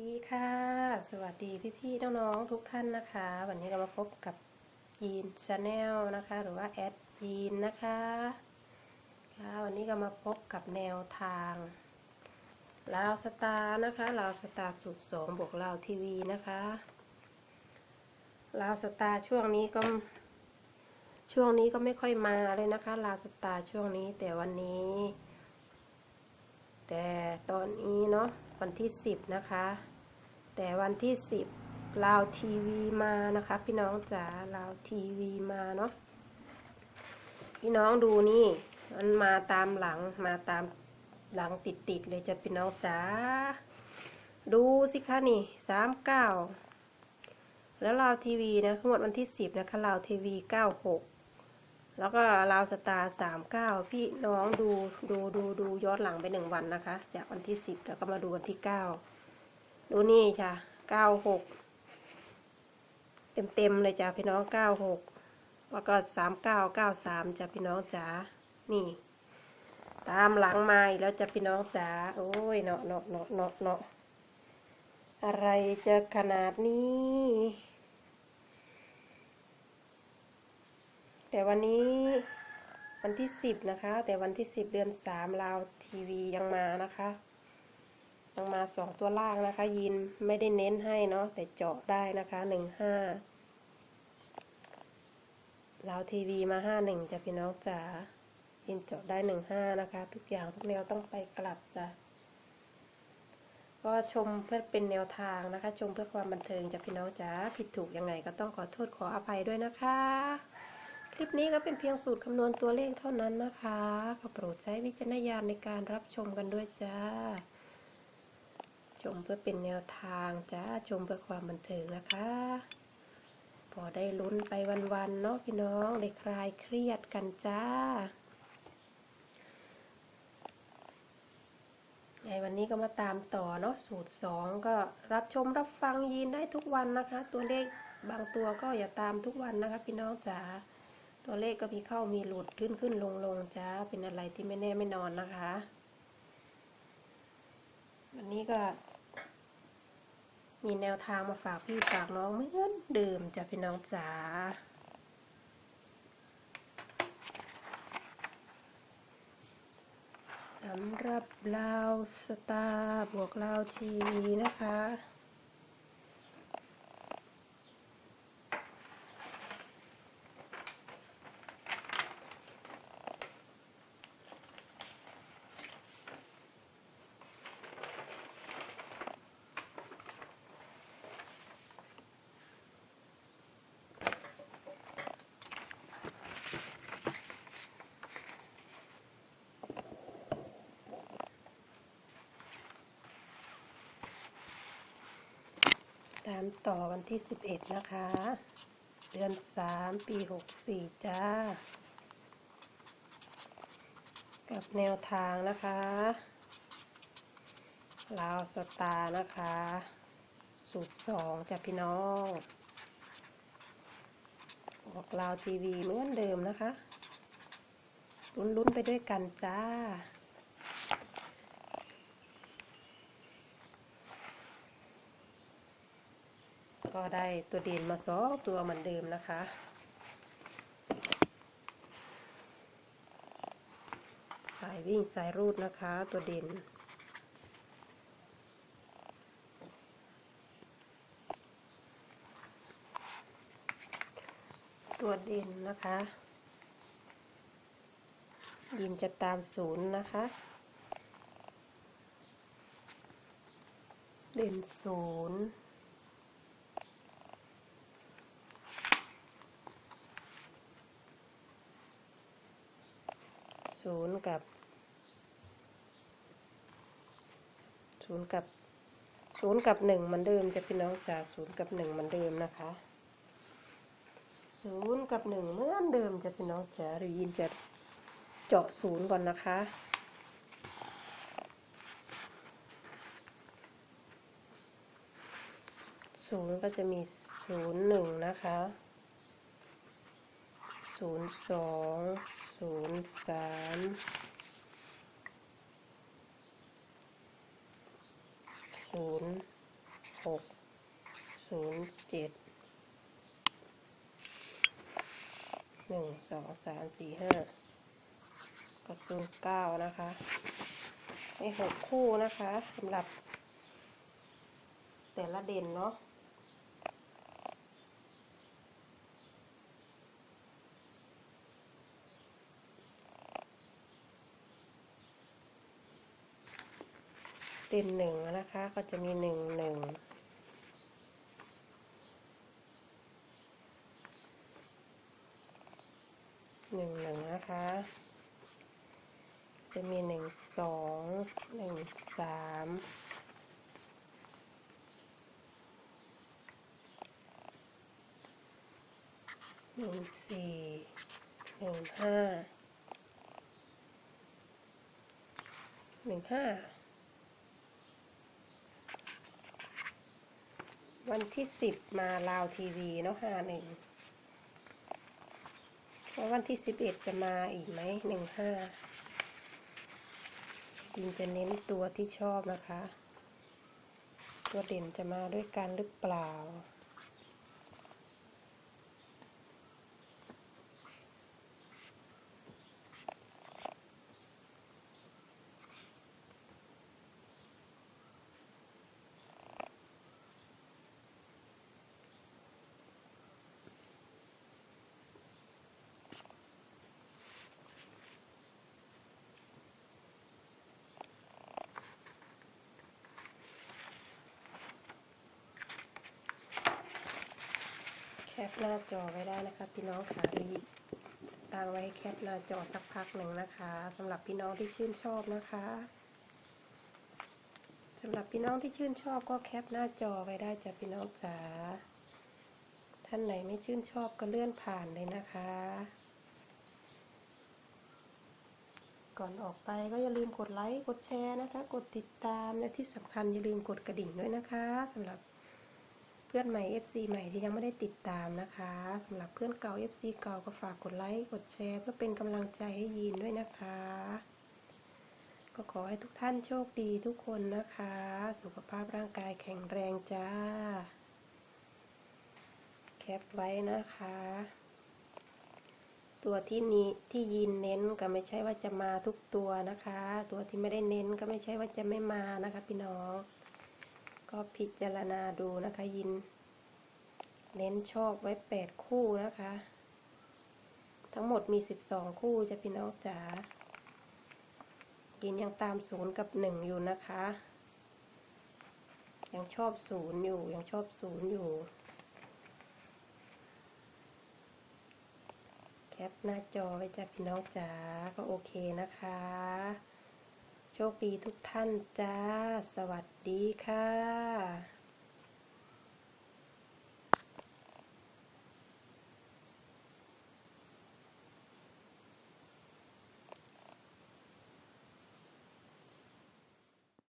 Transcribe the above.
ดีค่ะ สวัสดีพี่ๆน้องๆทุกท่านนะคะ วันนี้เรามาพบกับยีนชาแนลนะคะ หรือว่าแอดยีนนะคะค่ะวันนี้ก็มาพบกับแนวทางลาวสตาร์นะคะลาวสตาร์สูตรสองบวกลาวทีวีนะคะลาวสตาร์ช่วงนี้ก็ช่วงนี้ก็ไม่ค่อยมาเลยนะคะลาวสตาร์ช่วงนี้แต่วันนี้ แต่ตอนนี้เนาะวันที่สิบนะคะ แต่วันที่สิบลาวทีวีมานะคะ พี่น้องจ๋าลาวทีวีมาเนาะพี่น้องดูนี่ มันมาตามหลังมาตามหลังติดติดๆเลยจะพี่น้องจ๋าดูสิคะนี่สามเก้าแล้วลาวทีวีนะทั้งหมดวันที่สิบนะคะลาวทีวีเก้าหกแล้วก็ลาวสตาร์สามเก้าพี่น้องดูดูดูดูย้อนหลังไปหนึ่งวันนะคะ จากวันที่สิบแล้วก็มาดูวันที่เก้า ดูนี่จ้ะเก้าหกเต็มเต็มๆเลยจ้ะพี่น้องเก้าหกแล้วก็สามเก้าเก้าสามจ้ะพี่น้องจ๋านี่ ตามหลังมาอีกแล้วจ้ะพี่น้องจ๋าโอ้ยเนาะเนาะเนาะเนาะเนาะอะไรจะขนาดนี้ แต่วันนี้วันที่สิบนะคะ แต่วันที่สิบเดือนสามลาวทีวียังมานะคะ ยังมาสองตัวล่างนะคะ ยินไม่ได้เน้นให้เนาะแต่เจาะได้นะคะหนึ่งห้าลาวทีวีมาห้าหนึ่งจะพี่น้องจ๋ายินเจาะได้หนึ่งห้านะคะ ทุกอย่างทุกแนวต้องไปกลับจ้ะก็ชมเพื่อเป็นแนวทางนะคะ ชมเพื่อความบันเทิงจะพี่น้องจ๋าผิดถูกยังไงก็ต้องขอโทษขออภัยด้วยนะคะ คลิปนี้ก็เป็นเพียงสูตรคำนวณตัวเลขเท่านั้นนะคะขอโปรดใช้วิจารณญาณในการรับชมกันด้วยจ้า ชมเพื่อเป็นแนวทางจ้าชมเพื่อความบันเทิงนะคะ พอได้ลุ้นไปวันๆเนาะพี่น้องได้คลายเครียดกันจ้าในวันนี้ก็มาตามต่อเนาะสูตรสองก็รับชมรับฟังยีนได้ทุกวันนะคะ ตัวเลขบางตัวก็อย่าตามทุกวันนะคะ พี่น้องจ๋าตัวเลขก็มีเข้ามีหลุดขึ้นขึ้นลงลงจ้าเป็นอะไรที่ไม่แน่ไม่นอนนะคะ วันนี้ก็ มีแนวทางมาฝากพี่ฝากน้องเหมือนเดิมจ้ะพี่น้องจ๋าสำหรับลาวสตาร์บวกลาวทีวีนะคะามต่อวันที่11นะคะ เดือน3ปี64จ้า กับแนวทางนะคะลาวสตาร์นะคะ สูตรสองจากพี่น้องบอกลาวทีวีเหมือนเดิมนะคะลุ้นๆไปด้วยกันจ้า ก็ได้ตัวเด่นมาสองตัวเหมือนเดิมนะคะ สายวิ่งสายรูดนะคะ ตัวเด่นตัวเด่นนะคะยินจะตามศูนย์นะคะ เด่นศูนย์ ศูนย์กับศูนย์กับศูนย์กับหนึ่งมือนเดิมจะพี่น้องจ๋าศูนย์กับหนึ่งมือนเดิมนะคะศูนย์กับหนึ่งเหมือนเดิมจะพี่น้องจ๋าหรือยินจะเจาะศูนย์ก่อนนะคะศูนย์ก็จะมีศูนย์หนึ่งนะคะ ศูนย์สองศูนย์สามศูนย์หกศูนย์เจ็ดหนึ่งสองสามสี่ห้าก็ศูนย์เก้านะคะให้หกคู่นะคะสำหรับแต่ละเด่นเนาะ เด่นหนึ่งนะคะ ก็จะมีหนึ่งหนึ่งหนึ่งหนึ่งนะคะ จะมีหนึ่งสองหนึ่งสามหนึ่งสี่หนึ่งห้าหนึ่งห้า วันที่สิบมาลาวทีวีเนาะห้าหนึ่งแล้ววันที่สิบเอ็ดจะมาอีกไหมหนึ่งห้ายินจะเน้นตัวที่ชอบนะคะ ตัวเด่นจะมาด้วยกันหรือเปล่า ปหน้าจอไว้ได้นะคะพี่น้องค่ะรีตั้งไว้ให้แคปหน้าจอสักพักหนึ่งนะคะสำหรับพี่น้องที่ชื่นชอบนะคะสำหรับพี่น้องที่ชื่นชอบก็แคปหน้าจอไว้ได้จ้ะพี่น้องจ๋าท่านไหนไม่ชื่นชอบก็เลื่อนผ่านเลยนะคะ ก่อนออกไปก็อย่าลืมกดไลค์กดแชร์นะคะ กดติดตามและที่สำคัญอย่าลืมกดกระดิ่งด้วยนะคะสำหรับ เพื่อนใหม่ FC ใหม่ที่ยังไม่ได้ติดตามนะคะสำหรับเพื่อนเก่า FC เก่าก็ฝากกดไลค์กดแชร์ เพื่อเป็นกำลังใจให้ยีนด้วยนะคะ ก็ขอให้ทุกท่านโชคดีทุกคนนะคะ สุขภาพร่างกายแข็งแรงจ้า แคปไว้นะคะ ตัวที่นี้ที่ยีนเน้นก็ไม่ใช่ว่าจะมาทุกตัวนะคะ ตัวที่ไม่ได้เน้นก็ไม่ใช่ว่าจะไม่มานะคะ พี่น้อง ก็พิจารณาดูนะคะยิน เน้นชอบไว้แปดคู่นะคะ ทั้งหมดมีสิบสองคู่จะพี่น้องจ๋ายินยังตามศูนย์กับหนึ่งอยู่นะคะ ยังชอบศูนย์อยู่ยังชอบศูนย์อยู่ แคปหน้าจอไว้จ้ะพี่น้องจ๋าก็โอเคนะคะ โชคดีทุกท่านจ้า สวัสดีค่ะ